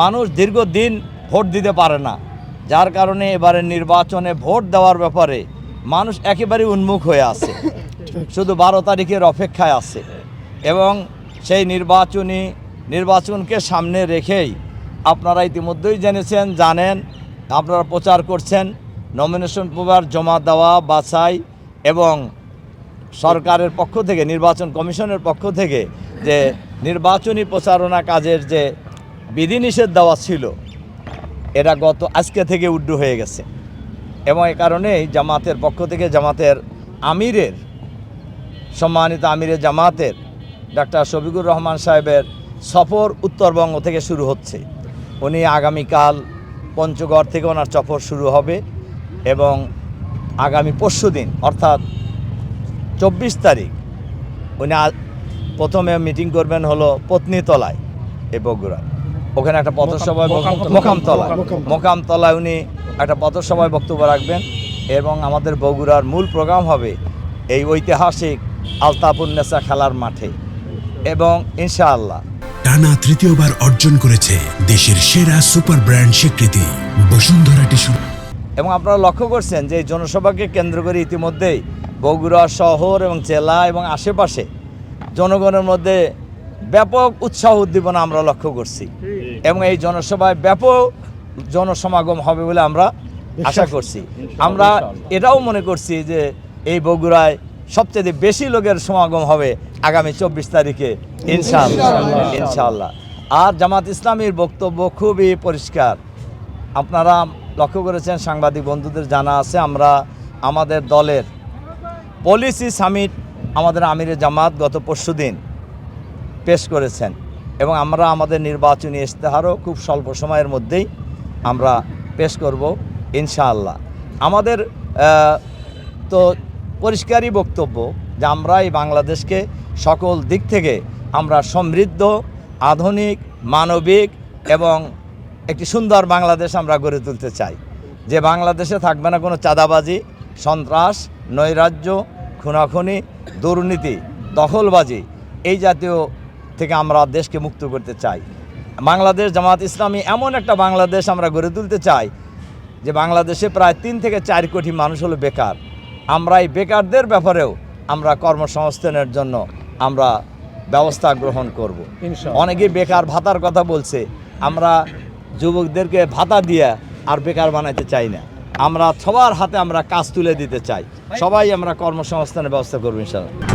মানুষ দীর্ঘদিন ভোট দিতে পারে না। যার কারণে এবারে নির্বাচনে ভোট দেওয়ার ব্যাপারে মানুষ একেবারে উন্মুখ হয়ে আছে। শুধু বারো তারিখের অপেক্ষায় আছে। এবং সেই নির্বাচনী নির্বাচনকে সামনে রেখেই আপনারা ইতিমধ্যেই জেনেছেন, জানেন, আপনারা প্রচার করছেন নমিনেশন পেপার জমা দেওয়া, বাছাই এবং সরকারের পক্ষ থেকে, নির্বাচন কমিশনের পক্ষ থেকে যে নির্বাচনী প্রচারণা কাজের যে বিধিনিষেধ দেওয়া ছিল, এটা গত আজকে থেকে উড্ডু হয়ে গেছে। এবং এ কারণেই জামাতের পক্ষ থেকে জামাতের আমিরের, সম্মানিত আমিরের জামাতের, ডাক্তার শফিকুর রহমান সাহেবের সফর উত্তরবঙ্গ থেকে শুরু হচ্ছে। উনি আগামীকাল পঞ্চগড় থেকে ওনার সফর শুরু হবে এবং আগামী পরশু দিন অর্থাৎ চব্বিশ তারিখ। উনি আ- প্রথমে মিটিং করবেন হলো পত্নীতলায় এই বগুড়ায়। ওখানে একটা পথসভায় মোকামতলা মোকামতলায়। উনি একটা পথসভায় বক্তব্য রাখবেন এবং আমাদের বগুড়ার মূল প্রোগ্রাম হবে এই ঐতিহাসিক আলতাপুন্নেসা খেলার মাঠে। এবং ইনশাআল্লাহ। টানা তৃতীয়বার অর্জন করেছে দেশের সেরা সুপার ব্র্যান্ড স্বীকৃতি বসুন্ধরা টিস্যু। এবং আপনারা লক্ষ্য করছেন যে জনসভাকে কেন্দ্র করে ইতিমধ্যেই বগুড়া শহর এবং জেলা এবং আশেপাশে জনগণের মধ্যে ব্যাপক উৎসাহ উদ্দীপনা আমরা লক্ষ্য করছি। এবং এই জনসভায় ব্যাপক জনসমাগম হবে বলে আমরা আশা করছি। আমরা এটাও মনে করছি যে এই বগুড়ায় সবচেয়ে বেশি লোকের সমাগম হবে আগামী চব্বিশ তারিখে। ইনশাআল্লাহ ইনশাআল্লাহ আর জামাত ইসলামীর বক্তব্য খুবই পরিষ্কার। আপনারা লক্ষ্য করেছেন সাংবাদিক বন্ধুদের জানা আছে আমরা আমাদের দলের পলিসি সামিট আমাদের আমিরের জামাত গত পরশুদিন পেশ করেছেন এবং আমরা আমাদের নির্বাচনী ইশতেহারও খুব স্বল্প সময়ের মধ্যেই আমরা পেশ করব, ইনশাআল্লাহ। আমাদের তো পরিষ্কারই বক্তব্য যে আমরা এই বাংলাদেশকে সকল দিক থেকে আমরা সমৃদ্ধ, আধুনিক, মানবিক এবং একটি সুন্দর বাংলাদেশ আমরা গড়ে তুলতে চাই। যে বাংলাদেশে থাকবে না কোনো চাঁদাবাজি, সন্ত্রাস, নৈরাজ্য খুনাখুনি দুর্নীতি দখলবাজি এই জাতীয় থেকে আমরা দেশকে মুক্ত করতে চাই। বাংলাদেশ জামাত ইসলামী এমন একটা বাংলাদেশ আমরা গড়ে তুলতে চাই যে বাংলাদেশে প্রায় তিন থেকে চার কোটি মানুষ হলো বেকার। আমরা এই বেকারদের ব্যাপারেও আমরা কর্মসংস্থানের জন্য আমরা ব্যবস্থা গ্রহণ করব। অনেকেই বেকার ভাতার কথা বলছে আমরা যুবকদেরকে ভাতা দিয়ে আর বেকার বানাইতে চাই না। আমরা সবার হাতে আমরা কাজ তুলে দিতে চাই। সবাই আমরা কর্মসংস্থানের ব্যবস্থা করব ইনশাআল্লাহ